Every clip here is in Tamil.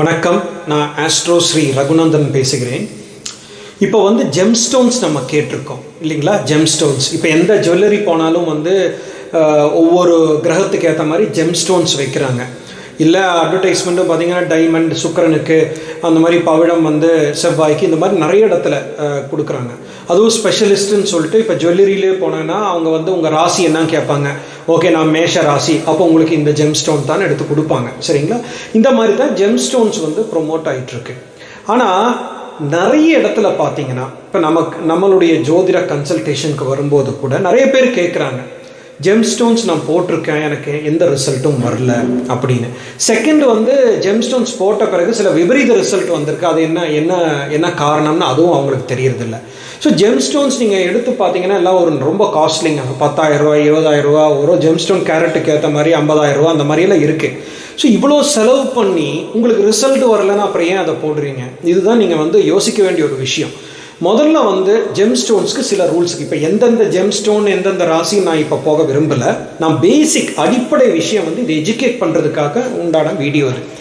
வணக்கம். நான் ஆஸ்ட்ரோ ஸ்ரீ ரகுநந்தன் பேசுகிறேன். இப்போ வந்து ஜெம்ஸ்டோன்ஸ் நம்ம கேட்டிருக்கோம். இல்லைங்களா? ஜெம்ஸ்டோன்ஸ் இப்போ எந்த ஜுவல்லரி போனாலும் வந்து ஒவ்வொரு கிரகத்துக்கு ஏற்ற மாதிரி ஜெம்ஸ்டோன்ஸ் வைக்கிறாங்க. இல்லை அட்வர்டைஸ்மெண்ட்டும் பார்த்தீங்கன்னா டைமண்ட் சுக்கிரனுக்கு அந்த மாதிரி பவிழம் வந்து செவ்வாய்க்கு இந்த மாதிரி நிறைய இடத்துல கொடுக்குறாங்க. அதுவும் ஸ்பெஷலிஸ்ட்டுன்னு சொல்லிட்டு இப்போ ஜுவல்லரியிலே போனேன்னா அவங்க வந்து உங்கள் ராசி என்னன்னு கேட்பாங்க. ஓகே நான் மேஷ ராசி அப்போ உங்களுக்கு இந்த ஜெம் ஸ்டோன் தான் எடுத்து கொடுப்பாங்க. சரிங்களா? இந்த மாதிரி தான் ஜெம் ஸ்டோன்ஸ் வந்து ப்ரொமோட் ஆகிட்டுருக்கு ஆனால் நிறைய இடத்துல பார்த்தீங்கன்னா இப்போ நமக்கு நம்மளுடைய ஜோதிட கன்சல்டேஷனுக்கு வரும்போது கூட நிறைய பேர் கேட்குறாங்க ஜெம் ஸ்டோன்ஸ் நான் போட்டிருக்கேன் எனக்கு எந்த ரிசல்ட்டும் வரல அப்படின்னு. செகண்ட் வந்து ஜெம் ஸ்டோன்ஸ் போட்ட பிறகு சில விபரீத ரிசல்ட் வந்திருக்கு. அது என்ன என்ன என்ன காரணம்னு அதுவும் அவங்களுக்கு தெரியறதில்ல. ஸோ ஜெம் ஸ்டோன்ஸ் நீங்கள் எடுத்து பார்த்தீங்கன்னா எல்லாம் ஒரு ரொம்ப காஸ்ட்லிங்க பத்தாயிரம் ரூபாய் இருபதாயிரம் ரூபா ஒரு ஜெம் ஸ்டோன் கேரட்டுக்கு ஏற்ற மாதிரி ஐம்பதாயிரம் ரூபா அந்த மாதிரியெல்லாம் இருக்குது ஸோ இவ்வளோ செலவு பண்ணி உங்களுக்கு ரிசல்ட் வரலன்னா அப்புறம் ஏன் அதை போடுறீங்க? இதுதான் நீங்கள் வந்து யோசிக்க வேண்டிய ஒரு விஷயம். முதல்ல வந்து ஜெம் ஸ்டோன்ஸ்க்கு சில ரூல்ஸுக்கு இப்போ எந்தெந்த ஜெம் ஸ்டோன் எந்தெந்த ராசி நான் இப்போ போக விரும்பலை. நான் பேசிக் அடிப்படை விஷயம் வந்து இது எஜுகேட் பண்ணுறதுக்காக உண்டான வீடியோ இருக்குது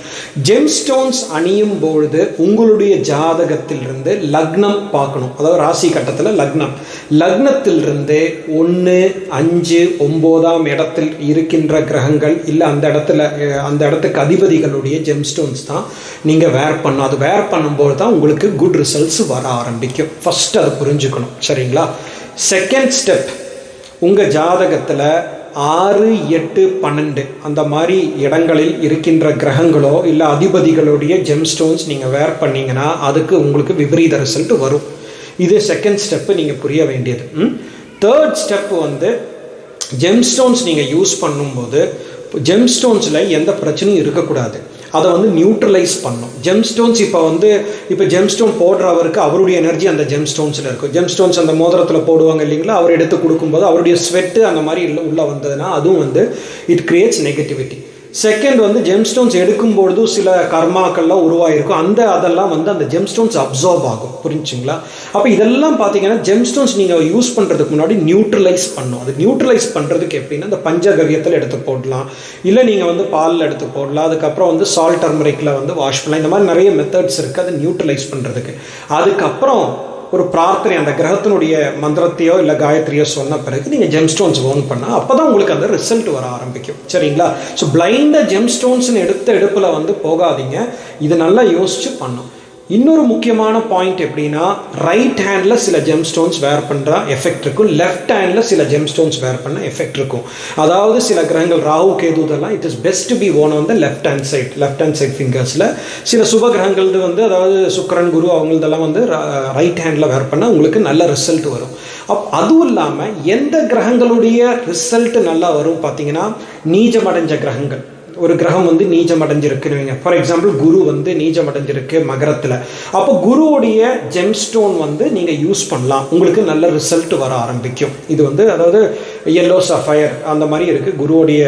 ஜெம் ஸ்டோன்ஸ் அணியும் பொழுது உங்களுடைய ஜாதகத்திலிருந்து லக்னம் பார்க்கணும். அதாவது ராசி கட்டத்தில் லக்னம். லக்னத்திலிருந்து ஒன்று அஞ்சு ஒம்போதாம் இடத்தில் இருக்கின்ற கிரகங்கள் இல்லை அந்த இடத்துல அந்த இடத்துக்கு அதிபதிகளுடைய ஜெம் ஸ்டோன்ஸ் தான் நீங்கள் வேர் பண்ணணும். அது வேர் பண்ணும்போது தான் உங்களுக்கு குட் ரிசல்ட்ஸ் வர ஆரம்பிக்கும். ஃபஸ்ட்டு அதை புரிஞ்சுக்கணும். சரிங்களா? செகண்ட் ஸ்டெப் உங்கள் ஜாதகத்தில் ஆறு எட்டு பன்னெண்டு. அந்த மாதிரி இடங்களில் இருக்கின்ற கிரகங்களோ இல்லை அதிபதிகளுடைய ஜெம் ஸ்டோன்ஸ் நீங்கள் வேர் பண்ணீங்கன்னா அதுக்கு உங்களுக்கு விபரீத ரிசல்ட் வரும். இது செகண்ட் ஸ்டெப்பு நீங்கள் புரிய வேண்டியது. தேர்ட் ஸ்டெப் வந்து ஜெம் ஸ்டோன்ஸ் நீங்கள் யூஸ் பண்ணும்போது ஜெம் ஸ்டோன்ஸில் எந்த பிரச்சனையும் இருக்கக்கூடாது. அதை வந்து நியூட்ரலைஸ் பண்ணும். ஜெம் ஸ்டோன்ஸ் இப்போ வந்து இப்போ ஜெம் ஸ்டோன் போடுறவருக்கு அவருடைய எனர்ஜி அந்த ஜெம் ஸ்டோன்ஸில் இருக்கும். ஜெம் ஸ்டோன்ஸ் அந்த மோதிரத்தில் போடுவாங்க இல்லைங்களா? அவர் எடுத்து கொடுக்கும்போது அவருடைய ஸ்வெட்டு அந்த மாதிரி உள்ளே வந்ததுன்னா அதுவும் வந்து இட் கிரியேட்ஸ் நெகட்டிவிட்டி செகண்ட் வந்து ஜெம் ஸ்டோன்ஸ் எடுக்கும்பொழுது சில கர்மாக்கள்லாம் உருவாயிருக்கும் அந்த அதெல்லாம் வந்து அந்த ஜெம் ஸ்டோன்ஸ் அப்சார்ப் ஆகும். புரிஞ்சுங்களா? அப்போ இதெல்லாம் பார்த்தீங்கன்னா ஜெம் ஸ்டோன்ஸ் நீங்கள் யூஸ் பண்ணுறதுக்கு முன்னாடி நியூட்ரலைஸ் பண்ணும். அது நியூட்ரலைஸ் பண்ணுறதுக்கு எப்படின்னா இந்த பஞ்சகவியத்தில் எடுத்து போடலாம். இல்லை நீங்கள் வந்து பாலில் எடுத்து போடலாம். அதுக்கப்புறம் வந்து சால்ட் டர்மரிக்கில் வந்து வாஷ் பண்ணலாம். இந்த மாதிரி நிறைய மெத்தட்ஸ் இருக்குது அதை நியூட்ரலைஸ் பண்ணுறதுக்கு அதுக்கப்புறம் ஒரு பிரார்த்தனை அந்த கிரகத்தினுடைய மந்திரத்தையோ இல்லை காயத்ரியோ சொன்ன பிறகு நீங்கள் ஜெம் ஸ்டோன்ஸ் ஓன் பண்ணால் அப்போ தான் உங்களுக்கு அந்த ரிசல்ட் வர ஆரம்பிக்கும். சரிங்களா? ஸோ பிளைண்டாக ஜெம் ஸ்டோன்ஸ்னு எடுத்த எடுப்பில் வந்து போகாதீங்க. இது நல்லா யோசிச்சு பண்ணும் இன்னொரு முக்கியமான பாயிண்ட் எப்படின்னா ரைட் ஹேண்டில் சில ஜெம் ஸ்டோன்ஸ் வேர் பண்ணுற எஃபெக்ட் இருக்கும் லெஃப்ட் ஹேண்டில் சில ஜெம் ஸ்டோன்ஸ் வேர் பண்ண எஃபெக்ட் இருக்கும். அதாவது சில கிரகங்கள் ராகு கேது இதெல்லாம் it is best be own on the left hand side left hand side ஃபிங்கர்ஸில் சில சுப கிரகங்களது வந்து அதாவது சுக்கரன் குரு அவங்களதெல்லாம் வந்து ரைட் ஹேண்டில் வேர் பண்ணால் உங்களுக்கு நல்ல ரிசல்ட் வரும். அப் அதுவும் இல்லாமல் எந்த கிரகங்களுடைய ரிசல்ட் நல்லா வரும் பார்த்தீங்கன்னா நீஜமடைஞ்ச கிரகங்கள். ஒரு கிரகம் வந்து நீச்சம் அடைஞ்சிருக்குன்னு வைங்க. ஃபார் எக்ஸாம்பிள் குரு வந்து நீச்சம் அடைஞ்சிருக்கு மகரத்தில். அப்போ குருவுடைய ஜெம்ஸ்டோன் வந்து நீங்கள் யூஸ் பண்ணலாம். உங்களுக்கு நல்ல ரிசல்ட் வர ஆரம்பிக்கும். இது வந்து அதாவது எல்லோ சஃபயர் அந்த மாதிரி இருக்குது குருவுடைய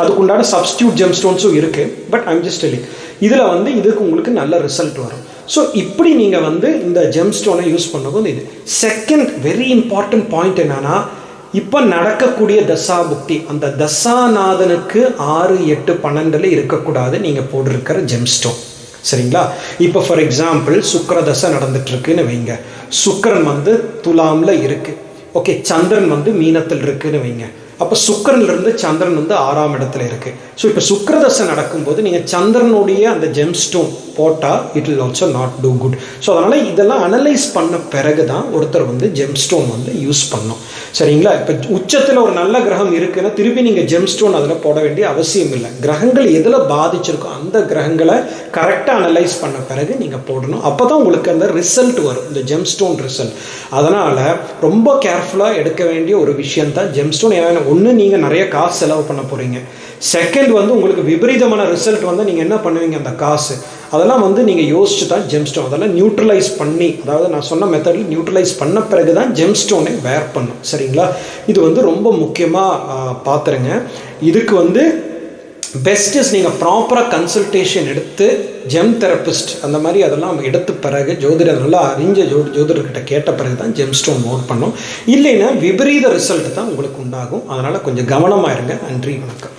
அதுக்குண்டான சப்ஸ்டியூட் ஜெம்ஸ்டோன்ஸும் இருக்குது பட் ஐம் ஜஸ்ட் டெலிங் இதில் வந்து இதுக்கு உங்களுக்கு நல்ல ரிசல்ட் வரும். ஸோ இப்படி நீங்கள் வந்து இந்த ஜெம் ஸ்டோனை யூஸ் பண்ணும்போது இது. செகண்ட் வெரி இம்பார்ட்டன்ட் பாயிண்ட் என்னன்னா இப்போ நடக்கக்கூடிய தசாபுக்தி அந்த தசாநாதனுக்கு ஆறு எட்டு பன்னெண்டில் இருக்கக்கூடாது. நீங்கள் போட்டிருக்கிற ஜெம்ஸ்டோன் சரிங்களா? இப்போ ஃபார் எக்ஸாம்பிள் சுக்கர தசை வைங்க. சுக்கரன் வந்து துலாமில் இருக்குது ஓகே சந்திரன் வந்து மீனத்தில் இருக்குன்னு வைங்க. அப்போ சுக்கரன்லேருந்து சந்திரன் வந்து ஆறாம் இடத்துல இருக்கு. ஸோ இப்போ சுக்கரதசை நடக்கும்போது நீங்கள் சந்திரனுடைய அந்த ஜெம்ஸ்டோன் போட்டால் it will also not do good so அதனால் இதெல்லாம் அனலைஸ் பண்ண பிறகு தான் ஒருத்தர் வந்து ஜெம்ஸ்டோன் வந்து யூஸ் பண்ணும். சரிங்களா? இப்போ உச்சத்தில் ஒரு நல்ல கிரகம் இருக்குன்னா திருப்பி நீங்கள் ஜெம்ஸ்டோன் அதில் போட வேண்டிய அவசியம் இல்லை. கிரகங்கள் எதில் பாதிச்சிருக்கோ அந்த கிரகங்களை கரெக்டாக அனலைஸ் பண்ண பிறகு நீங்கள் போடணும். அப்போ தான் உங்களுக்கு அந்த ரிசல்ட் வரும். இந்த ஜெம்ஸ்டோன் ரிசல்ட் அதனால் ரொம்ப கேர்ஃபுல்லாக எடுக்க வேண்டிய ஒரு விஷயம் தான் ஜெம்ஸ்டோன் ஏன்னா ஒன்று நீங்கள் நிறைய காசு செலவு பண்ண போகிறீங்க செகண்ட் வந்து உங்களுக்கு விபரீதமான ரிசல்ட் வந்து நீங்கள் என்ன பண்ணுவீங்க அந்த காசு? அதெல்லாம் வந்து நீங்கள் யோசிச்சு தான் ஜெம்ஸ்டோன் அதெல்லாம் நியூட்ரலைஸ் பண்ணி அதாவது நான் சொன்ன மெத்தடில் நியூட்ரலைஸ் பண்ண பிறகு தான் ஜெம்ஸ்டோனை வேர் பண்ணும். சரிங்களா? இது வந்து ரொம்ப முக்கியமாக பார்த்துருங்க இதுக்கு வந்து பெஸ்ட் இஸ் நீங்கள் ப்ராப்பராக கன்சல்டேஷன் எடுத்து ஜெம் தெரபிஸ்ட் அந்த மாதிரி அதெல்லாம் எடுத்த பிறகு ஜோதிடர் நல்லா அறிஞ்ச ஜோ ஜோதிடர்கிட்ட கேட்ட பிறகு தான் ஜெம் ஸ்டோன் நோட் பண்ணும். இல்லைன்னா விபரீத ரிசல்ட் தான் உங்களுக்கு உண்டாகும். அதனால் கொஞ்சம் கவனமாக இருங்க. நன்றி வணக்கம்.